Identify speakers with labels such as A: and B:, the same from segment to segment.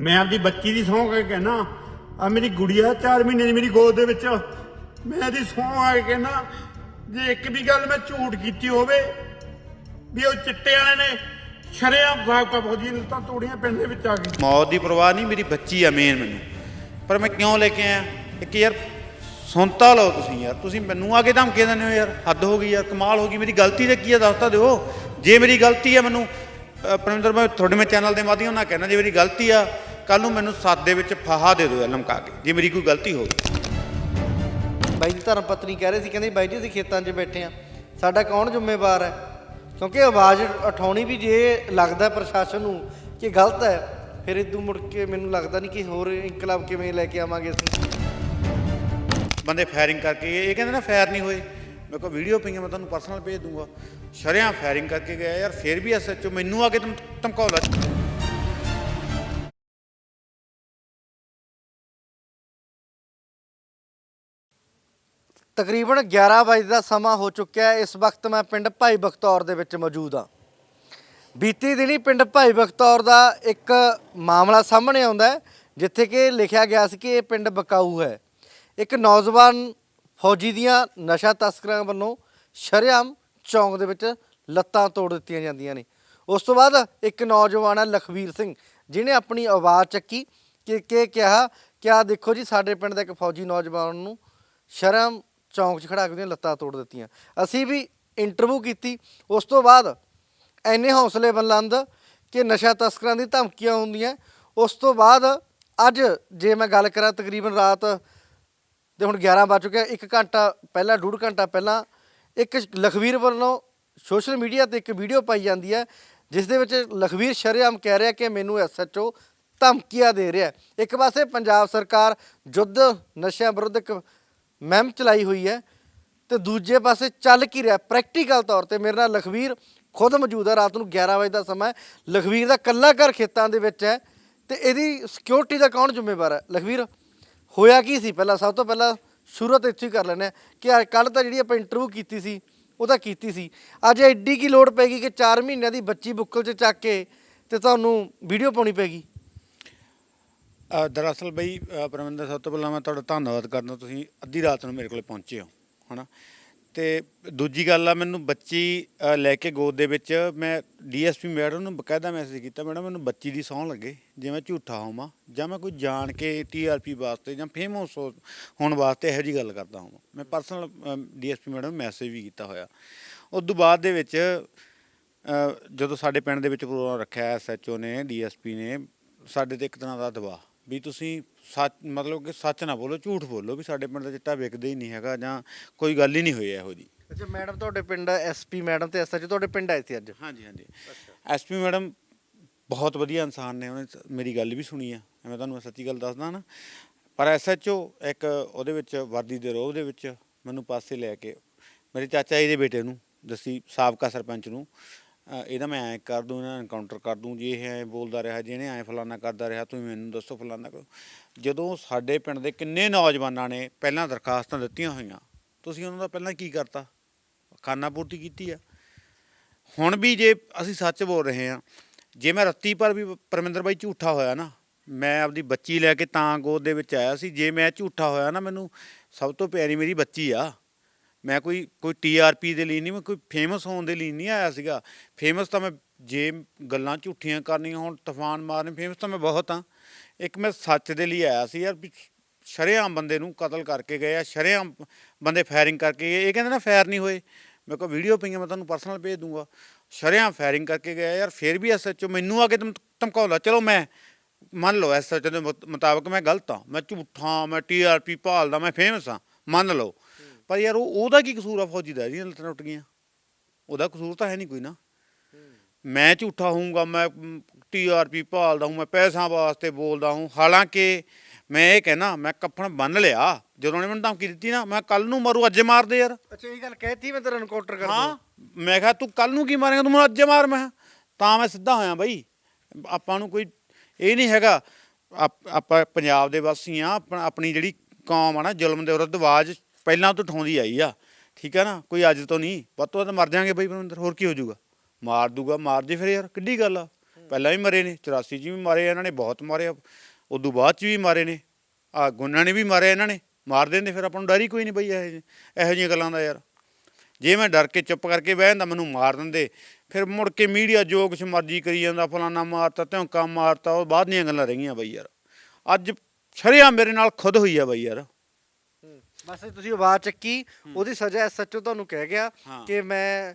A: ਮੈਂ ਆਪਦੀ ਬੱਚੀ ਦੀ ਸਹੁੰ ਕੇ ਕਹਿਣਾ ਆ ਮੇਰੀ ਗੁੜੀਆ 4 ਮਹੀਨੇ ਦੀ ਮੇਰੀ ਗੋਦ ਦੇ ਵਿੱਚ, ਮੈਂ ਇਹਦੀ ਸਹੁੰ ਆ ਕੇ ਕਹਿਣਾ ਜੇ ਇੱਕ ਵੀ ਗੱਲ ਮੈਂ ਝੂਠ ਕੀਤੀ ਹੋਵੇ, ਵੀ ਉਹ ਚਿੱਟੇ ਵਾਲੇ ਨੇ ਸ਼ਰਿਆ ਵਾਕਾ ਫੌਜੀ ਨੇ ਤਾਂ ਤੋੜੀਆਂ ਪਿੰਡ ਦੇ ਵਿੱਚ ਆ ਗਈ
B: ਮੌਤ ਦੀ ਪਰਵਾਹ ਨਹੀਂ, ਮੇਰੀ ਬੱਚੀ ਆ ਮੇਨ ਮੈਨੂੰ। ਪਰ ਮੈਂ ਕਿਉਂ ਲੈ ਕੇ ਆਇਆ? ਇੱਕ ਯਾਰ, ਸੁਣਤਾ ਲਓ ਤੁਸੀਂ ਯਾਰ, ਤੁਸੀਂ ਮੈਨੂੰ ਆ ਕੇ ਧਮਕੇ ਦਿੰਦੇ ਹੋ ਯਾਰ, ਹੱਦ ਹੋ ਗਈ ਯਾਰ, ਕਮਾਲ ਹੋ ਗਈ, ਮੇਰੀ ਗਲਤੀ ਤੇ ਕੀ ਆ ਦੱਸ ਤਾਂ ਦਿਓ। ਜੇ ਮੇਰੀ ਗਲਤੀ ਆ ਮੈਨੂੰ ਪਰਮਿੰਦਰ ਮੈਂ ਤੁਹਾਡੇ ਮੈਂ ਚੈਨਲ ਦੇ ਮਾਧਿਅਮ ਨਾਲ ਕਹਿਣਾ ਜੇ ਮੇਰੀ ਗਲਤੀ ਆ ਕੱਲ ਨੂੰ ਮੈਨੂੰ ਸੱਤ ਦੇ ਵਿੱਚ ਫਾਹਾ ਦੇ ਦਿਓ ਲਮਕਾ ਕੇ ਜੇ ਮੇਰੀ ਕੋਈ ਗਲਤੀ ਹੋਵੇ
C: ਬਾਈ ਦੀ ਧਰਮ ਪਤਨੀ ਕਹਿ ਰਹੇ ਸੀ ਕਹਿੰਦੇ ਬਾਈ ਜੀ ਅਸੀਂ ਖੇਤਾਂ 'ਚ ਬੈਠੇ ਆ ਸਾਡਾ ਕੌਣ ਜ਼ਿੰਮੇਵਾਰ ਹੈ? ਕਿਉਂਕਿ ਆਵਾਜ਼ ਉਠਾਉਣੀ ਵੀ ਜੇ ਲੱਗਦਾ ਪ੍ਰਸ਼ਾਸਨ ਨੂੰ ਕਿ ਗਲਤ ਹੈ ਫਿਰ ਇਦੋਂ ਮੁੜ ਕੇ ਮੈਨੂੰ ਲੱਗਦਾ ਨਹੀਂ ਕਿ ਹੋਰ ਇਨਕਲਾਬ ਕਿਵੇਂ ਲੈ ਕੇ ਆਵਾਂਗੇ ਅਸੀਂ।
B: ਬੰਦੇ ਫਾਇਰਿੰਗ ਕਰਕੇ ਇਹ ਕਹਿੰਦੇ ਨਾ ਫਾਇਰ ਨਹੀਂ ਹੋਏ। ਮੇਰੇ ਕੋਲ ਵੀਡੀਓ ਪਈਆਂ, ਮੈਂ ਤੁਹਾਨੂੰ ਪਰਸਨਲ ਭੇਜ ਦੂੰਗਾ। ਸ਼ਰਿਆਂ ਫਾਇਰਿੰਗ ਕਰਕੇ ਗਿਆ ਯਾਰ, ਫਿਰ ਵੀ ਐਸਐਚਓ ਮੈਨੂੰ ਆ ਕੇ ਧਮ- ਧਮਕਾਉਂਦਾ
C: ਤਕਰੀਬਨ 11 ਵਜੇ ਦਾ ਸਮਾਂ ਹੋ ਚੁੱਕਿਆ ਹੈ। ਇਸ ਵਕਤ ਮੈਂ ਪਿੰਡ ਭਾਈ ਬਖਤੌਰ ਦੇ ਵਿੱਚ ਮੌਜੂਦ ਹਾਂ। ਬੀਤੀ ਦਿਨੀ ਪਿੰਡ ਭਾਈ ਬਖਤੌਰ ਦਾ ਇੱਕ ਮਾਮਲਾ ਸਾਹਮਣੇ ਆਉਂਦਾ ਹੈ, ਜਿੱਥੇ ਕਿ ਲਿਖਿਆ ਗਿਆ ਸੀ ਕਿ ਇਹ ਪਿੰਡ ਬਕਾਊ ਹੈ। ਇੱਕ ਨੌਜਵਾਨ ਫੌਜੀ ਦੀਆਂ ਨਸ਼ਾ ਤਸਕਰਾਂ ਵੱਲੋਂ ਸ਼ਰੇਆਮ ਚੌਂਕ ਦੇ ਵਿੱਚ ਲੱਤਾਂ ਤੋੜ ਦਿੱਤੀਆਂ ਜਾਂਦੀਆਂ ਨੇ। ਉਸ ਤੋਂ ਬਾਅਦ ਇੱਕ ਨੌਜਵਾਨ ਹੈ ਲਖਵੀਰ ਸਿੰਘ, ਜਿਹਨੇ ਆਪਣੀ ਆਵਾਜ਼ ਚੱਕੀ ਕਿ ਕਿ ਕਿਹਾ ਕਿ ਆਹ ਦੇਖੋ ਜੀ, ਸਾਡੇ ਪਿੰਡ ਦਾ ਇੱਕ ਫੌਜੀ ਨੌਜਵਾਨ ਨੂੰ ਸ਼ਰਮ ਚੌਂਕ 'ਚ ਖੜਾ ਕੇ ਉਹਦੀਆਂ ਲੱਤਾਂ ਤੋੜ ਦਿੱਤੀਆਂ। ਅਸੀਂ ਵੀ ਇੰਟਰਵਿਊ ਕੀਤੀ। ਉਸ ਤੋਂ ਬਾਅਦ ਐਨੇ ਹੌਸਲੇ ਬੁਲੰਦ ਕਿ ਨਸ਼ਾ ਤਸਕਰਾਂ ਦੀ ਧਮਕੀਆਂ ਹੁੰਦੀਆਂ। ਉਸ ਤੋਂ ਬਾਅਦ ਅੱਜ ਜੇ ਮੈਂ ਗੱਲ ਕਰਾਂ ਤਕਰੀਬਨ ਰਾਤ ਤੇ ਹੁਣ 11 ਵੱਜ ਚੁੱਕਿਆ 1 ਘੰਟਾ ਪਹਿਲਾਂ, ਡੂਢ ਘੰਟਾ ਪਹਿਲਾਂ, ਇੱਕ ਲਖਵੀਰ ਵੱਲੋਂ ਸੋਸ਼ਲ ਮੀਡੀਆ ਤੇ ਇੱਕ ਵੀਡੀਓ ਪਾਈ ਜਾਂਦੀ ਹੈ, ਜਿਸ ਦੇ ਵਿੱਚ ਲਖਵੀਰ ਸ਼ਰੇਆਮ ਕਹਿ ਰਿਹਾ ਕਿ ਮੈਨੂੰ ਐਸਐਚਓ ਧਮਕੀਆਂ ਦੇ ਰਿਹਾ ਇੱਕ ਪਾਸੇ ਪੰਜਾਬ ਸਰਕਾਰ ਜੁੱਧ ਨਸ਼ਿਆਂ ਵਿਰੁੱਧ ਇੱਕ ਮੁਹਿੰਮ ਚਲਾਈ ਹੋਈ ਹੈ ਤੇ ਦੂਜੇ ਪਾਸੇ ਚੱਲ ਕੀ ਰਿਹਾ ਪ੍ਰੈਕਟੀਕਲ ਤੌਰ ਤੇ ਮੇਰੇ ਨਾਲ ਲਖਵੀਰ ਖੁਦ ਮੌਜੂਦ ਹੈ, ਰਾਤ ਨੂੰ 11 ਵਜੇ ਦਾ ਸਮਾਂ ਲਖਵੀਰ ਦਾ ਕੱਲਾ ਘਰ ਖੇਤਾਂ ਦੇ ਵਿੱਚ ਹੈ ਤੇ ਇਹਦੀ ਸਿਕਿਉਰਿਟੀ ਦਾ ਕੌਣ ਜ਼ਿੰਮੇਵਾਰ ਹੈ? ਲਖਵੀਰ ਹੋਇਆ ਕੀ ਸੀ? ਪਹਿਲਾਂ ਸਭ ਤੋਂ ਪਹਿਲਾਂ ਸ਼ੁਰੂਆਤ ਇੱਥੇ ਹੀ ਕਰ ਲੈਂਦੇ ਹਾਂ ਕਿ ਕੱਲ ਤਾਂ ਜਿਹੜੀ ਆਪਾਂ ਇੰਟਰਵਿਊ ਕੀਤੀ ਸੀ, ਉਹ ਤਾਂ ਕੀਤੀ ਸੀ। ਅੱਜ ਐਡੀ ਕੀ ਲੋੜ ਪੈ ਕਿ 4 ਮਹੀਨਿਆਂ ਦੀ ਬੱਚੀ ਬੁੱਕਲ 'ਚ ਚੱਕ ਕੇ ਤੇ ਤੁਹਾਨੂੰ ਵੀਡੀਓ ਪਾਉਣੀ ਪੈਗੀ
B: ਦਰਅਸਲ ਬਈ ਪਰਮਿੰਦਰ, ਸਭ ਤੋਂ ਪਹਿਲਾਂ ਮੈਂ ਤੁਹਾਡਾ ਧੰਨਵਾਦ ਕਰਦਾ ਤੁਸੀਂ ਅੱਧੀ ਰਾਤ ਨੂੰ ਮੇਰੇ ਕੋਲ ਪਹੁੰਚੇ ਹੋ, ਹਨਾ? ਤੇ ਦੂਜੀ ਗੱਲ ਆ ਮੈਨੂੰ ਬੱਚੀ ਅ, ਲੈ ਕੇ ਗੋਦ ਦੇ ਵਿੱਚ ਮੈਂ ਡੀਐਸਪੀ ਮੈਡਮ ਨੂੰ ਬਕਾਇਦਾ ਮੈਸੇਜ ਕੀਤਾ ਮੈਡਮ ਮੈਨੂੰ ਬੱਚੀ ਦੀ ਸਹੁੰ ਲੱਗੇ ਜੇ ਮੈਂ ਝੂਠਾ ਹੋਵਾਂ ਜਾਂ ਮੈਂ ਕੋਈ ਜਾਣ ਕੇ ਟੀਆਰਪੀ ਵਾਸਤੇ ਜਾਂ ਫੇਮਸ ਹੋਣ ਵਾਸਤੇ ਇਹੋ ਜੀ ਗੱਲ ਕਰਦਾ ਹੋਵਾਂ। ਮੈਂ ਪਰਸਨਲ ਡੀਐਸਪੀ ਮੈਡਮ ਨੂੰ ਮੈਸੇਜ ਵੀ ਕੀਤਾ ਹੋਇਆ। ਉਸ ਤੋਂ ਬਾਅਦ ਦੇ ਵਿੱਚ ਅ, ਜਦੋਂ ਸਾਡੇ ਪਿੰਡ ਦੇ ਵਿੱਚ ਪ੍ਰੋਗਰਾਮ ਰੱਖਿਆ ਐਸਐਚਓ ਨੇ ਡੀਐਸਪੀ ਨੇ ਸਾਡੇ ਤੇ ਇੱਕ ਤਰ੍ਹਾਂ ਦਾ ਦਬਾਅ ਵੀ ਤੁਸੀਂ ਸੱਚ ਮਤਲਬ ਕਿ ਸੱਚ ਨਾ ਬੋਲੋ ਝੂਠ ਬੋਲੋ ਵੀ ਸਾਡੇ ਪਿੰਡ ਦਾ ਚਿੱਟਾ ਵਿਕਦਾ ਹੀ ਨਹੀਂ ਹੈਗਾ ਜਾਂ ਕੋਈ ਗੱਲ ਹੀ ਨਹੀਂ ਹੋਈ ਇਹੋ ਜੀ
C: ਅੱਛਾ ਮੈਡਮ ਤੁਹਾਡੇ ਪਿੰਡ ਐਸਪੀ ਮੈਡਮ ਤੇ ਐਸਐਚ ਤੁਹਾਡੇ ਪਿੰਡ ਆਏ ਸੀ ਅੱਜ?
B: ਹਾਂਜੀ ਹਾਂਜੀ। ਐਸਪੀ ਮੈਡਮ ਬਹੁਤ ਵਧੀਆ ਇਨਸਾਨ ਨੇ ਉਹਨੇ ਮੇਰੀ ਗੱਲ ਵੀ ਸੁਣੀ ਆ ਮੈਂ ਤੁਹਾਨੂੰ ਸੱਚੀ ਗੱਲ ਦੱਸਦਾ ਨਾ। ਪਰ ਐਸਐਚਓ ਇੱਕ ਉਹਦੇ ਵਿੱਚ ਵਰਦੀ ਦੇ ਰੋਹ ਦੇ ਵਿੱਚ ਮੈਨੂੰ ਪਾਸੇ ਲੈ ਕੇ ਮੇਰੇ ਚਾਚਾ ਜੀ ਦੇ ਬੇਟੇ ਨੂੰ ਦੱਸੀ ਸਾਬਕਾ ਸਰਪੰਚ ਨੂੰ ਇਹਦਾ ਮੈਂ ਐਂ ਕਰ ਦੂੰ ਇਹਨਾਂ ਐਨਕਾਊਂਟਰ ਕਰ ਦੂੰ, ਜੇ ਇਹ ਐਂ ਬੋਲਦਾ ਰਿਹਾ ਜਿਹਨੇ ਐਂ ਫਲਾਨਾ ਕਰਦਾ ਰਿਹਾ, ਤੁਸੀਂ ਮੈਨੂੰ ਦੱਸੋ ਫਲਾਨਾ ਕਰੋ। ਜਦੋਂ ਸਾਡੇ ਪਿੰਡ ਦੇ ਕਿੰਨੇ ਨੌਜਵਾਨਾਂ ਨੇ ਪਹਿਲਾਂ ਦਰਖਾਸਤਾਂ ਦਿੱਤੀਆਂ ਹੋਈਆਂ, ਤੁਸੀਂ ਉਹਨਾਂ ਦਾ ਪਹਿਲਾਂ ਕੀ ਕਰਤਾ? ਖਾਨਾ ਪੂਰਤੀ ਕੀਤੀ ਆ। ਹੁਣ ਵੀ ਜੇ ਅਸੀਂ ਸੱਚ ਬੋਲ ਰਹੇ ਹਾਂ, ਜੇ ਮੈਂ ਰੱਤੀ ਪਰ ਵੀ ਪਰਮਿੰਦਰ ਬਾਈ ਝੂਠਾ ਹੋਇਆ ਨਾ, ਮੈਂ ਆਪਦੀ ਬੱਚੀ ਲੈ ਕੇ ਤਾਂ ਗੋਦ ਦੇ ਵਿੱਚ ਆਇਆ ਸੀ, ਜੇ ਮੈਂ ਝੂਠਾ ਹੋਇਆ ਨਾ, ਮੈਨੂੰ ਸਭ ਤੋਂ ਪਿਆਰੀ ਮੇਰੀ ਬੱਚੀ ਆ। ਮੈਂ ਕੋਈ ਕੋਈ ਟੀਆਰਪੀ ਦੇ ਲਈ ਨਹੀਂ, ਮੈਂ ਕੋਈ ਫੇਮਸ ਹੋਣ ਦੇ ਲਈ ਨਹੀਂ ਆਇਆ ਸੀਗਾ। ਫੇਮਸ ਤਾਂ ਮੈਂ ਜੇ ਗੱਲਾਂ ਝੂਠੀਆਂ ਕਰਨੀਆਂ ਹੋਣ, ਤੂਫਾਨ ਮਾਰਨੇ ਫੇਮਸ ਤਾਂ ਮੈਂ ਬਹੁਤ ਆ ਇੱਕ ਮੈਂ ਸੱਚ ਦੇ ਲਈ ਆਇਆ ਸੀ ਯਾਰ, ਵੀ ਸ਼ਰੇਆਮ ਬੰਦੇ ਨੂੰ ਕਤਲ ਕਰਕੇ ਗਏ ਆ, ਸ਼ਰੇਆਮ ਬੰਦੇ ਫਾਇਰਿੰਗ ਕਰਕੇ ਗਏ, ਇਹ ਕਹਿੰਦੇ ਨਾ ਫਾਇਰ ਨਹੀਂ ਹੋਏ। ਮੇਰੇ ਕੋਲ ਵੀਡੀਓ ਪਈਆਂ, ਮੈਂ ਤੁਹਾਨੂੰ ਪਰਸਨਲ ਭੇਜ ਦੂੰਗਾ। ਸ਼ਰੇਆਮ ਫਾਇਰਿੰਗ ਕਰਕੇ ਗਏ ਯਾਰ, ਫਿਰ ਵੀ ਐਸਐਚਓ ਮੈਨੂੰ ਆ ਕੇ ਧਮ- ਧਮਕਾਉਂਦਾ, ਚਲੋ ਮੈਂ, ਮੰਨ ਲਓ ਐਸਐਚਓ ਦੇ ਮੁਤ- ਮੁਤਾਬਕ ਮੈਂ ਗਲਤ ਆ ਮੈਂ ਝੂਠਾ, ਮੈਂ ਟੀਆਰਪੀ ਭਾਲਦਾ, ਮੈਂ ਫੇਮਸ ਆ ਮੰਨ ਲਓ। ਪਰ ਯਾਰ ਉਹ ਉਹਦਾ ਕੀ ਕਸੂਰ ਆ? ਫੌਜੀ ਦਾ ਜਿਹਦੀਆਂ ਲੱਤਾਂ ਟੁੱਟ ਗਈਆਂ। ਉਹਦਾ ਕਸੂਰ ਤਾਂ ਹੈ ਨਹੀਂ ਕੋਈ ਨਾ। ਮੈਂ ਝੂਠਾ ਹੋਊਂਗਾ ਮੈਂ ਟੀਆਰਪੀ ਭਾਲਦਾ ਹੂੰ ਮੈਂ ਪੈਸਾ ਵਾਸਤੇ ਬੋਲਦਾ ਹੂੰ ਹਾਲਾਂਕਿ ਮੈਂ ਇਹ ਕਹਿਣਾ ਮੈਂ ਕੱਫਣ ਬੰਨ ਲਿਆ। ਜਦੋਂ ਉਹਨੇ ਮੈਨੂੰ ਧਮਕੀ ਦਿੱਤੀ ਨਾ ਮੈਂ ਕੱਲ ਨੂੰ ਮਰੂ ਅੱਜ ਮਾਰ ਦੇ ਯਾਰ।
C: ਅੱਛਾ ਇਹ ਗੱਲ ਕਹਿਤੀ ਮੈਂ ਤੇਰਾ ਐਨਕਾਊਂਟਰ ਕਰ
B: ਹਾਂ ਮੈਂ ਕਿਹਾ ਤੂੰ ਕੱਲ ਨੂੰ ਕੀ ਮਾਰੇਗਾ ਤੂੰ ਮੈਨੂੰ ਅੱਜ ਮਾਰ ਮੈਂ। ਤਾਂ ਮੈਂ ਸਿੱਧਾ ਹੋਇਆ ਬਈ। ਆਪਾਂ ਨੂੰ ਕੋਈ ਇਹ ਨਹੀਂ ਹੈਗਾ। ਆਪ- ਆਪਾਂ ਪੰਜਾਬ ਦੇ ਵਾਸੀ ਆ ਆਪਣੀ ਜਿਹੜੀ ਕੌਮ ਆ ਨਾ ਜ਼ੁਲਮ ਦੇ ਵਿਰੁੱਧ ਆਵਾਜ਼ ਪਹਿਲਾਂ ਤੋਂ ਉਠਾਉਂਦੀ ਆਈ ਆ ਠੀਕ ਆ ਨਾ ਕੋਈ ਅੱਜ ਤੋਂ ਨਹੀਂ ਵੱਧ ਤੋਂ ਵੱਧ ਮਰ ਜਾਾਂਗੇ ਬਈ ਪਰਮਿੰਦਰ ਹੋਰ ਕੀ ਹੋ ਜਾਊਗਾ? ਮਾਰ ਦੂਗਾ ਮਾਰ ਜੇ ਫਿਰ ਯਾਰ ਕਿੱਡੀ ਗੱਲ ਆ? ਪਹਿਲਾਂ ਵੀ ਮਰੇ ਨੇ 84 ਚ ਵੀ ਮਾਰੇ ਇਹਨਾਂ ਨੇ ਬਹੁਤ ਮਾਰੇ ਆ। ਉਦੋਂ ਬਾਅਦ ਚ ਵੀ ਮਾਰੇ ਨੇ ਆ ਗੁੰਨਾਂ ਨੇ ਵੀ ਮਾਰੇ ਇਹਨਾਂ ਨੇ ਮਾਰ ਦਿੰਦੇ ਫਿਰ ਆਪਾਂ ਨੂੰ ਡਰ ਹੀ ਕੋਈ ਨਹੀਂ ਬਈ ਇਹੋ ਜਿਹੇ ਇਹੋ ਜਿਹੀਆਂ ਗੱਲਾਂ ਦਾ ਯਾਰ। ਜੇ ਮੈਂ ਡਰ ਕੇ ਚੁੱਪ ਕਰਕੇ ਬਹਿ ਜਾਂਦਾ ਮੈਨੂੰ ਮਾਰ ਦਿੰਦੇ ਫਿਰ ਮੁੜ ਕੇ ਮੀਡੀਆ ਜੋ ਕੁਛ ਮਰਜ਼ੀ ਕਰੀ ਜਾਂਦਾ ਫਲਾਨਾ ਮਾਰਤਾ ਧੌਂਕਾ ਮਾਰਤਾ ਉਹ ਬਾਅਦ ਦੀਆਂ ਗੱਲਾਂ ਰਹੀਆਂ ਬਈ ਯਾਰ। ਅੱਜ ਸ਼ਰਿਆ ਮੇਰੇ ਨਾਲ ਖੁਦ ਹੋਈ ਆ ਬਈ ਯਾਰ।
C: ਬਸ ਤੁਸੀਂ ਆਵਾਜ਼ ਚੱਕੀ ਉਹਦੀ ਸਜ਼ਾ ਐਸਐਚਓ ਤੁਹਾਨੂੰ ਕਹਿ ਗਿਆ। ਕਿ ਮੈਂ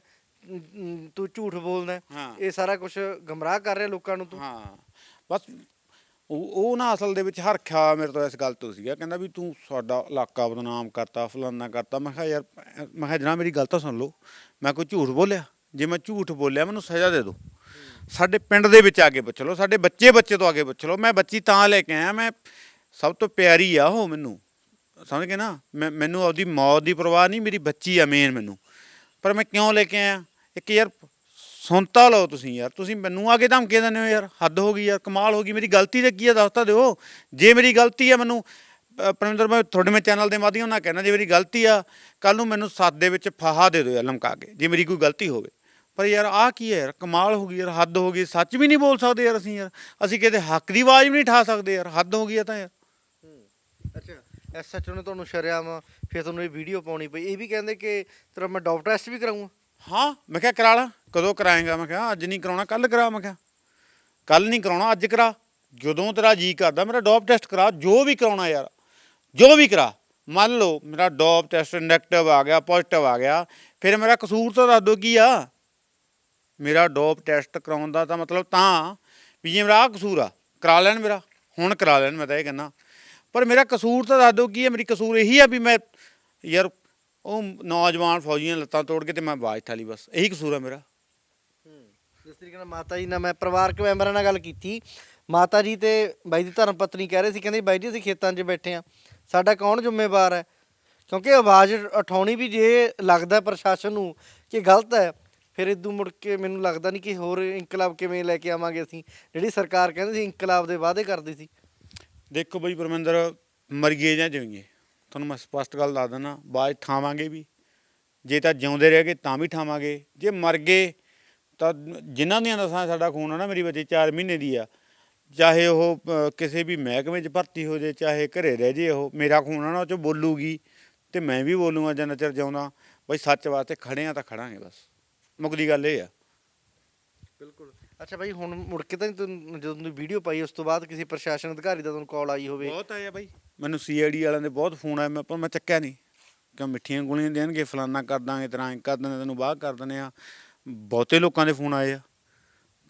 C: ਤੂੰ ਝੂਠ ਬੋਲਦਾ। ਇਹ ਸਾਰਾ ਕੁਝ ਗਮਰਾਹ ਕਰ ਰਿਹਾ ਲੋਕਾਂ ਨੂੰ ਤੂੰ।
B: ਹਾਂ। ਬਸ ਉਹ ਉਹ ਨਾ ਅਸਲ ਦੇ ਵਿੱਚ ਹਰਖਿਆ ਮੇਰੇ ਤੋਂ ਇਸ ਗੱਲ ਤੋਂ ਸੀਗਾ ਕਹਿੰਦਾ ਵੀ ਤੂੰ ਸਾਡਾ ਇਲਾਕਾ ਬਦਨਾਮ ਕਰਤਾ ਫਲਾਨਾ ਕਰਤਾ। ਮੈਂ ਕਿਹਾ ਯਾਰ ਮੈਂ ਕਿਹਾ ਜਨਾਬ ਮੇਰੀ ਗੱਲ ਤਾਂ ਸੁਣ ਲਓ। ਮੈਂ ਕੋਈ ਝੂਠ ਬੋਲਿਆ? ਜੇ ਮੈਂ ਝੂਠ ਬੋਲਿਆ ਮੈਨੂੰ ਸਜ਼ਾ ਦੇ ਦਿਓ। ਸਾਡੇ ਪਿੰਡ ਦੇ ਵਿੱਚ ਆ ਕੇ ਪੁੱਛ ਲਓ ਸਾਡੇ ਬੱਚੇ ਬੱਚੇ ਤੋਂ ਆ ਕੇ ਪੁੱਛ ਲਓ। ਮੈਂ ਬੱਚੀ ਤਾਂ ਲੈ ਕੇ ਆਇਆ ਮੈਂ ਸਭ ਤੋਂ ਪਿਆਰੀ ਆ ਉਹ ਮੈਨੂੰ। ਸਮਝ ਗਏ ਨਾ? ਮੈਂ, ਮੈਨੂੰ ਆਪਦੀ ਮੌਤ ਦੀ ਪਰਵਾਹ ਨਹੀਂ, ਮੇਰੀ ਬੱਚੀ ਆ ਮੇਨ ਮੈਨੂੰ। ਪਰ ਮੈਂ ਕਿਉਂ ਲੈ ਕੇ ਆਇਆ? ਇੱਕ ਯਾਰ, ਸੁਣਤਾ ਲਓ ਤੁਸੀਂ ਯਾਰ। ਤੁਸੀਂ ਮੈਨੂੰ ਆ ਕੇ ਧਮਕੇ ਦਿੰਦੇ ਹੋ ਯਾਰ। ਹੱਦ ਹੋ ਗਈ ਯਾਰ, ਕਮਾਲ ਹੋ ਗਈ। ਮੇਰੀ ਗਲਤੀ ਤੇ ਕੀ ਆ, ਦੱਸ ਤਾਂ ਦਿਓ। ਜੇ ਮੇਰੀ ਗਲਤੀ ਆ ਮੈਨੂੰ ਪਰਮਿੰਦਰ, ਮੈਂ ਤੁਹਾਡੇ, ਮੈਂ ਚੈਨਲ ਦੇ ਮਾਧਿਅਮ ਨਾਲ ਕਹਿਣਾ, ਜੇ ਮੇਰੀ ਗਲਤੀ ਆ ਕੱਲ ਨੂੰ ਮੈਨੂੰ ਸੱਤ ਦੇ ਵਿੱਚ ਫਾਹਾ ਦੇ ਦਿਓ ਯਾਰ, ਲਮਕਾ ਕੇ, ਜੇ ਮੇਰੀ ਕੋਈ ਗਲਤੀ ਹੋਵੇ। ਪਰ ਯਾਰ, ਆਹ ਕੀ ਹੈ ਯਾਰ? ਕਮਾਲ ਹੋ ਗਈ ਯਾਰ, ਹੱਦ ਹੋ ਗਈ। ਸੱਚ ਵੀ ਨਹੀਂ ਬੋਲ ਸਕਦੇ ਯਾਰ ਅਸੀਂ ਯਾਰ। ਅਸੀਂ ਕਿਤੇ ਹੱਕ ਦੀ ਆਵਾਜ਼ ਵੀ ਨਹੀਂ ਠਾ ਸਕਦੇ ਯਾਰ। ਹੱਦ ਹੋ ਗਈ ਆ ਤਾਂ ਯਾਰ।
C: ਐਸਐਚਓ ਨੇ ਤੁਹਾਨੂੰ ਸ਼ਰਿਆਮ ਫਿਰ ਤੁਹਾਨੂੰ ਇਹ ਵੀਡੀਓ ਪਾਉਣੀ ਪਈ। ਇਹ ਵੀ ਕਹਿੰਦੇ ਕਿ ਤੇਰਾ ਮੈਂ ਡਾਪ ਟੈਸਟ ਵੀ ਕਰਾਉਂਗਾ
B: ਹਾਂ, ਮੈਂ ਕਿਹਾ ਕਰਾ ਲਾ। ਕਦੋਂ ਕਰਾਏਗਾ? ਮੈਂ ਕਿਹਾ, ਅੱਜ ਨਹੀਂ ਕਰਾਉਣਾ ਕੱਲ ਕਰਾ। ਮੈਂ ਕਿਹਾ ਕੱਲ ਨਹੀਂ ਕਰਾਉਣਾ, ਅੱਜ ਕਰਾ। ਜਦੋਂ ਤੇਰਾ ਜੀ ਕਰਦਾ, ਮੇਰਾ ਡੋਪ ਟੈਸਟ ਕਰਾ। ਜੋ ਵੀ ਕਰਾਉਣਾ ਯਾਰ ਜੋ ਵੀ ਕਰਾ। ਮੰਨ ਲਓ, ਮੇਰਾ ਡੋਪ ਟੈਸਟ ਨੈਗੇਟਿਵ ਆ ਗਿਆ ਪੋਜ਼ਿਟਿਵ ਆ ਗਿਆ, ਫਿਰ ਮੇਰਾ ਕਸੂਰ ਤਾਂ ਦੱਸ ਦਿਓ ਕੀ ਆ? ਮੇਰਾ ਡੋਪ ਟੈਸਟ ਕਰਾਉਣ ਦਾ ਤਾਂ ਮਤਲਬ ਤਾਂ ਵੀ ਜੇ ਮੇਰਾ ਆਹ ਕਸੂਰ ਆ, ਕਰਾ ਲੈਣ ਮੇਰਾ। ਹੁਣ ਕਰਾ ਲੈਣ, ਮੈਂ ਤਾਂ ਇਹ ਕਹਿੰਦਾ। ਪਰ ਮੇਰਾ ਕਸੂਰ ਤਾਂ ਦੱਸ ਦਿਓ ਕੀ ਹੈ, ਮੇਰੀ ਕਸੂਰ ਇਹੀ ਆ ਵੀ ਮੈਂ ਯਾਰ ਉਹ ਨੌਜਵਾਨ ਫੌਜੀਆਂ ਲੱਤਾਂ ਤੋੜ ਕੇ ਤੇ ਮੈਂ ਬਾਜ ਠਾਲੀ ਬਸ, ਇਹੀ ਕਸੂਰ ਆ ਮੇਰਾ।
C: ਜਿਸ ਤਰੀਕੇ ਨਾਲ ਮਾਤਾ ਜੀ ਨਾਲ ਮੈਂ ਪਰਿਵਾਰਕ ਮੈਂਬਰਾਂ ਨਾਲ ਗੱਲ ਕੀਤੀ। ਮਾਤਾ ਜੀ ਤੇ ਬਾਈ ਦੀ ਧਰਮ ਪਤਨੀ ਕਹਿ ਰਹੇ ਸੀ, ਕਹਿੰਦੇ ਬਾਈ ਜੀ ਅਸੀਂ ਖੇਤਾਂ 'ਚ ਬੈਠੇ ਆ ਸਾਡਾ ਕੌਣ ਜ਼ਿੰਮੇਵਾਰ ਹੈ? ਕਿਉਂਕਿ ਆਵਾਜ਼ ਉਠਾਉਣੀ ਵੀ ਜੇ ਲੱਗਦਾ ਪ੍ਰਸ਼ਾਸਨ ਨੂੰ ਕਿ ਗਲਤ ਹੈ, ਫਿਰ ਇਦੋਂ ਮੁੜ ਕੇ ਮੈਨੂੰ ਲੱਗਦਾ ਨਹੀਂ ਕਿ ਹੋਰ ਇਨਕਲਾਬ ਕਿਵੇਂ ਲੈ ਕੇ ਆਵਾਂਗੇ ਅਸੀਂ, ਜਿਹੜੀ ਸਰਕਾਰ ਕਹਿੰਦੀ ਸੀ ਇਨਕਲਾਬ ਦੇ ਵਾਅਦੇ ਕਰਦੀ ਸੀ।
B: ਦੇਖੋ ਬਈ ਪਰਮਿੰਦਰ, ਮਰੀਏ ਜਾਂ ਜਿਉਂਗੇ ਤੁਹਾਨੂੰ ਮੈਂ ਸਪਸ਼ਟ ਗੱਲ ਦੱਸ ਦਿੰਦਾ ਬਾਜ ਠਾਵਾਂਗੇ ਵੀ। ਜੇ ਤਾਂ ਜਿਉਂਦੇ ਰਹਿ ਗਏ, ਤਾਂ ਵੀ ਠਾਵਾਂਗੇ। ਜੇ ਮਰ ਗਏ, ਤਾਂ ਜਿਨ੍ਹਾਂ ਦੀਆਂ ਦਸਾਂ ਸਾਡਾ ਖੂਨ ਆ ਨਾ ਮੇਰੀ ਬੱਚੀ 4 ਮਹੀਨੇ ਦੀ ਆ। ਚਾਹੇ ਉਹ ਕਿਸੇ ਵੀ ਮਹਿਕਮੇ 'ਚ ਭਰਤੀ ਹੋ ਜੇ, ਚਾਹੇ ਘਰੇ ਰਹਿ ਜੇ ਉਹ, ਮੇਰਾ ਖੂਨ ਆ ਨਾ, ਉਹ 'ਚ ਬੋਲੂਗੀ। ਤੇ ਮੈਂ ਵੀ ਬੋਲੂਗਾ ਜਿੰਨਾ ਚਿਰ ਜਿਉਂਦਾ। ਬਈ ਸੱਚ ਵਾਸਤੇ ਖੜੇ ਆ ਤਾਂ ਖੜਾਂਗੇ ਬਸ। ਮੁਕਦੀ ਗੱਲ ਇਹ ਆ।
C: ਬਿਲਕੁਲ। ਅੱਛਾ ਬਾਈ ਹੁਣ ਮੁੜ ਕੇ ਤਾਂ ਨੀ ਤੁਹਾਨੂੰ- ਜਦੋਂ ਤੁਸੀਂ ਵੀਡੀਓ ਪਾਈ ਉਸ ਤੋਂ ਬਾਅਦ ਕਿਸੇ ਪ੍ਰਸ਼ਾਸਨ ਅਧਿਕਾਰੀ ਦਾ ਤੁਹਾਨੂੰ ਕਾਲ ਆਈ ਹੋਵੇ?
B: ਬਹੁਤ ਆਇਆ ਬਾਈ। ਮੈਨੂੰ ਸੀਆਈਡੀ ਵਾਲਿਆਂ ਦੇ ਬਹੁਤ ਫੋਨ ਆਏ ਮੈਂ ਪਰ ਮੈਂ ਚੱਕਿਆ ਨਹੀਂ ਕਿਉਂ ਮਿੱਠੀਆਂ ਗੋਲੀਆਂ ਦੇਣਗੇ? ਫਲਾਨਾ ਕਰ ਦਾਂਗੇ ਤੇਰਾ ਕਰ ਦਿੰਦੇ ਤੈਨੂੰ ਬਾਹਰ ਕਰ ਦਿੰਦੇ ਆ ਬਹੁਤੇ ਲੋਕਾਂ ਦੇ ਫੋਨ ਆਏ ਆ।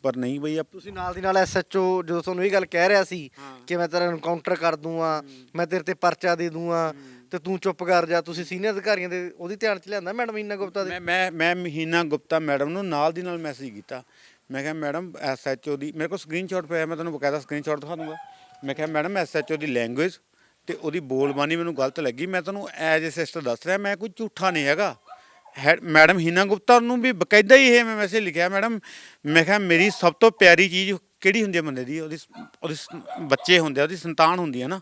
B: ਪਰ ਨਹੀਂ ਬਈ ਆਪ-
C: ਤੁਸੀਂ ਨਾਲ ਦੀ ਨਾਲ ਐਸਐਚਓ ਜਦੋਂ ਤੁਹਾਨੂੰ ਇਹ ਗੱਲ ਕਹਿ ਰਿਹਾ ਸੀ
B: ਹਾਂ।
C: ਕਿ ਮੈਂ ਤੇਰਾ ਐਨਕਾਊਂਟਰ ਕਰ ਦੂੰਗਾ ਮੈਂ ਤੇਰੇ ਤੇ ਪਰਚਾ ਦੇ ਦੂੰਗਾ ਤੇ ਤੂੰ ਚੁੱਪ ਕਰ ਜਾ ਤੁਸੀਂ ਸੀਨੀਅਰ ਅਧਿਕਾਰੀਆਂ ਦੇ ਉਹਦੀ ਧਿਆਨ ਚ ਲਿਆਂਦਾ ਮੈਡਮ ਹੀਨਾ ਗੁਪਤਾ ਦੇ?
B: ਮੈਂ ਮੈਂ ਮੈਂ ਮਹੀਨਾ ਗੁਪਤਾ ਮੈਡਮ ਨੂੰ ਨਾਲ ਦੀ ਨਾਲ ਮੈਸੇਜ ਕੀਤਾ। ਮੈਂ ਕਿਹਾ, ਮੈਡਮ ਐਸਐਚਓ ਦੀ ਮੇਰੇ ਕੋਲ ਸਕਰੀਨਸ਼ਾਟ ਪਿਆ, ਮੈਂ ਤੁਹਾਨੂੰ ਬਕਾਇਦਾ ਸਕਰੀਨਸ਼ਾਟ ਦਿਖਾ ਦੂੰਗਾ। ਮੈਂ ਕਿਹਾ, ਮੈਡਮ ਐਸਐਚਓ ਦੀ ਲੈਂਗੁਏਜ ਤੇ ਉਹਦੀ ਬੋਲਬਾਣੀ ਮੈਨੂੰ ਗਲਤ ਲੱਗੀ। ਮੈਂ ਤੁਹਾਨੂੰ ਐਜ ਅ ਸਿਸਟਰ ਦੱਸ ਰਿਹਾ, ਮੈਂ ਕੋਈ ਝੂਠਾ ਨਹੀਂ ਹੈਗਾ। ਹੈ- ਮੈਡਮ ਹੀਨਾ ਗੁਪਤਾ ਨੂੰ ਵੀ ਬਕਾਇਦਾ ਹੀ ਇਹ ਮੈਂ ਮੈਸੇਜ ਲਿਖਿਆ, ਮੈਡਮ, ਮੈਂ ਕਿਹਾ, ਮੇਰੀ ਸਭ ਤੋਂ ਪਿਆਰੀ ਚੀਜ਼ ਕਿਹੜੀ ਹੁੰਦੀ ਹੈ ਬੰਦੇ ਦੀ? ਉਹਦੀ ਉਹਦੇ ਬੱਚੇ ਹੁੰਦੇ ਆ, ਉਹਦੀ ਸੰਤਾਨ ਹੁੰਦੀ ਹੈ ਨਾ।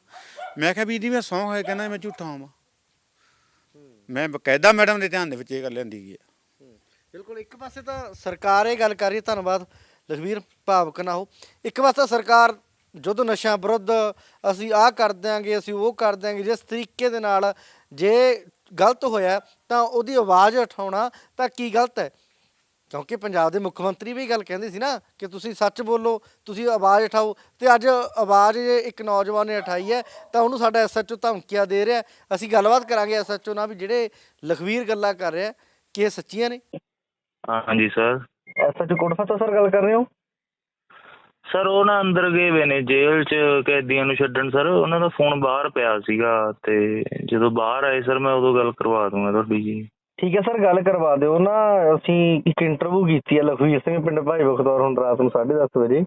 B: ਮੈਂ ਕਿਹਾ, ਵੀ ਇਹਦੀ ਮੈਂ ਸੌਂ ਹੈ ਕਹਿੰਦਾ ਮੈਂ ਝੂਠਾ ਹਾਂ ਮੈਂ ਬਕਾਇਦਾ ਮੈਡਮ ਦੇ ਧਿਆਨ ਦੇ ਵਿੱਚ ਇਹ ਗੱਲ ਲੈਂਦੀ ਗਈ ਹੈ।
C: ਬਿਲਕੁਲ, ਇੱਕ ਪਾਸੇ ਤਾਂ ਸਰਕਾਰ ਇਹ ਗੱਲ ਕਰ ਰਹੀ ਹੈ, ਧੰਨਵਾਦ ਲਖਵੀਰ ਭਾਵਕ ਨਾ ਹੋ ਇੱਕ ਪਾਸੇ ਤਾਂ ਸਰਕਾਰ ਜਦੋਂ ਨਸ਼ਿਆਂ ਵਿਰੁੱਧ ਅਸੀਂ ਆਹ ਕਰ ਦਿਆਂਗੇ, ਅਸੀਂ ਉਹ ਕਰ ਦਿਆਂਗੇ, ਜਿਸ ਤਰੀਕੇ ਦੇ ਨਾਲ ਜੇ ਗਲਤ ਹੋਇਆ ਤਾਂ ਉਹਦੀ ਆਵਾਜ਼ ਉਠਾਉਣਾ ਤਾਂ ਕੀ ਗਲਤ ਹੈ? ਕਿਉਂਕਿ ਪੰਜਾਬ ਦੇ ਮੁੱਖ ਮੰਤਰੀ ਵੀ ਇਹ ਗੱਲ ਕਹਿੰਦੇ ਸੀ ਨਾ ਕਿ ਤੁਸੀਂ ਸੱਚ ਬੋਲੋ, ਤੁਸੀਂ ਆਵਾਜ਼ ਉਠਾਓ ਤੇ ਅੱਜ ਆਵਾਜ਼ ਜੇ ਇੱਕ ਨੌਜਵਾਨ ਨੇ ਉਠਾਈ ਹੈ ਤਾਂ ਉਹਨੂੰ ਸਾਡਾ ਐਸਐਚਓ ਧਮਕੀਆਂ ਦੇ ਰਿਹਾ। ਅਸੀਂ ਗੱਲਬਾਤ ਕਰਾਂਗੇ ਐਸਐਚਓ ਨਾਲ ਵੀ ਜਿਹੜੇ ਲਖਵੀਰ ਗੱਲਾਂ ਕਰ ਰਿਹਾ, ਕਿ ਇਹ ਸੱਚੀਆਂ ਨੇ?
D: ਹਾਂਜੀ ਸਰ।
C: ਐਸਐਚਓ ਕੋਟਫਤਾ ਸਰ ਗੱਲ ਕਰ ਰਹੇ ਹੋ?
D: ਸਰ ਉਹ ਨਾ ਅੰਦਰ ਗਏ ਵੇ ਨੇ ਜੇਲ੍ਹ 'ਚ ਕੈਦੀਆਂ ਨੂੰ ਛੱਡਣ ਸਰ। ਉਹਨਾਂ ਦਾ ਫੋਨ ਬਾਹਰ ਪਿਆ ਸੀਗਾ ਤੇ ਜਦੋਂ ਬਾਹਰ ਆਏ ਸਰ ਮੈਂ ਉਦੋਂ ਗੱਲ ਕਰਵਾ ਦੂੰਗਾ ਤੁਹਾਡੀ ਜੀ।
E: ਠੀਕ ਹੈ ਸਰ ਗੱਲ ਕਰਵਾ ਦਿਓ। ਨਾ ਅਸੀਂ ਇੱਕ ਇੰਟਰਵਿਊ ਕੀਤੀ ਹੈ ਲਖਵੀਰ ਸਿੰਘ ਪਿੰਡ ਭਾਈ ਬਖਤੌਰ ਹੁਣ ਰਾਤ ਨੂੰ 10:30 ਵਜੇ।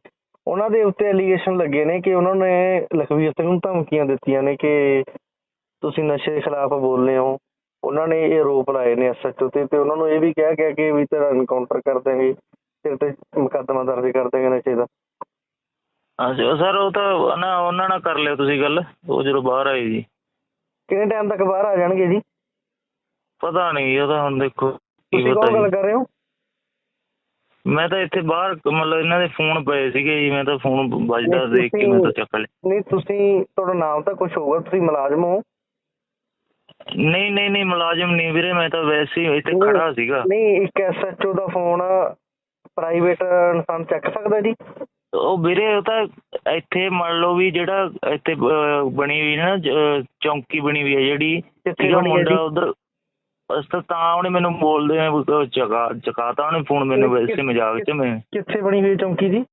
E: ਉਹਨਾਂ ਦੇ ਉੱਤੇ ਐਲੀਗੇਸ਼ਨ ਲੱਗੇ ਨੇ ਕਿ ਉਹਨਾਂ ਨੇ ਲਖਵੀਰ ਸਿੰਘ ਨੂੰ ਧਮਕੀਆਂ ਦਿੱਤੀਆਂ ਨੇ ਕਿ ਤੁਸੀਂ ਨਸ਼ੇ ਖਿਲਾਫ ਬੋਲਨੇ ਹੋ। ਉਹਨਾਂ ਨੇ ਇਹ ਆਰੋਪ ਲਾਏ ਨੇ ਐਸਐਚਓ ਤੇ ਤੇ ਉਹਨਾਂ ਨੂੰ ਇਹ ਵੀ ਕਿਹਾ ਗਿਆ ਕਿ ਵੀ ਤੇਰਾ ਐਨਕਾਊਂਟਰ ਕਰ ਦੇਂਗੇ ਤੇਰੇ ਤੇ ਮੁਕੱਦਮਾ ਦਰਜ ਕਰ ਦੇਂਗੇ ਨਸ਼ੇ ਦਾ।
D: ਅੱਛਾ ਸਰ ਉਹ ਤਾਂ ਨਾ ਉਹਨਾਂ ਨਾਲ ਕਰ ਲਿਓ ਤੁਸੀਂ ਗੱਲ ਉਹ ਜਦੋਂ ਬਾਹਰ ਆਏ ਜੀ।
E: ਕਿੰਨੇ ਟਾਈਮ ਤੱਕ ਬਾਹਰ ਆ ਜਾਣਗੇ ਜੀ?
D: ਪਤਾ ਨਹੀਂ ਉਹ ਤਾਂ ਹੁਣ ਦੇਖੋ ਕੀ
E: ਤੁਸੀਂ ਕੌਣ ਗੱਲ ਕਰ ਰਹੇ ਹੋ?
D: ਮੈਂ ਤਾਂ ਇੱਥੇ ਬਾਹਰ ਮਤਲਬ ਇਹਨਾਂ ਦੇ ਫੋਨ ਪਏ ਸੀਗੇ ਜੀ ਮੈਂ ਤਾਂ ਫੋਨ ਵੱਜਦਾ ਦੇਖ ਕੇ ਮੈਂ ਤਾਂ ਚੱਕ ਲਿਆ।
E: ਨਹੀਂ ਤੁਸੀਂ ਤੁਹਾਡਾ ਨਾਮ ਤਾਂ ਕੁਝ ਹੋਊਗਾ ਤੁਸੀਂ ਮੁਲਾਜ਼ਮ ਹੋ।
D: ਨਹੀਂ ਨਹੀਂ ਨਹੀਂ ਮੁਲਾਜ਼ਮ ਨਹੀਂ ਵੀਰੇ ਮੈਂ ਤਾਂ ਵੈਸੇ ਹੀ ਇੱਥੇ ਖੜਾ ਸੀਗਾ।
E: ਨਹੀਂ ਇੱਕ ਐਸਐਚਓ ਦਾ ਫੋਨ ਪ੍ਰਾਈਵੇਟ ਇਨਸਾਨ ਚੱਕ ਸਕਦਾ ਜੀ?
D: ਉਹ ਵੀਰੇ ਉਹ ਤਾਂ ਇੱਥੇ ਮੰਨ ਲਓ ਵੀ ਜਿਹੜਾ ਇੱਥੇ ਬਣੀ ਹੋਈ ਨਾ ਚੌਂਕੀ ਬਣੀ ਹੋਈ ਹੈ ਜਿਹੜੀ
E: ਹੈ
D: ਮੁੰਡਾ? ਉਧਰ ਅਸ ਤਾਂ ਉਹਨੇ ਮੈਨੂੰ ਬੋਲਦੇ ਆ ਚਕਾ ਚਕਾਤਾ ਉਹਨੇ ਫੋਨ ਮੈਨੂੰ ਵੈਸੇ ਮਜ਼ਾਕ ਚ ਮੈਂ।
E: ਕਿੱਥੇ ਬਣੀ ਹੋਈ ਚੌਂਕੀ ਜੀ?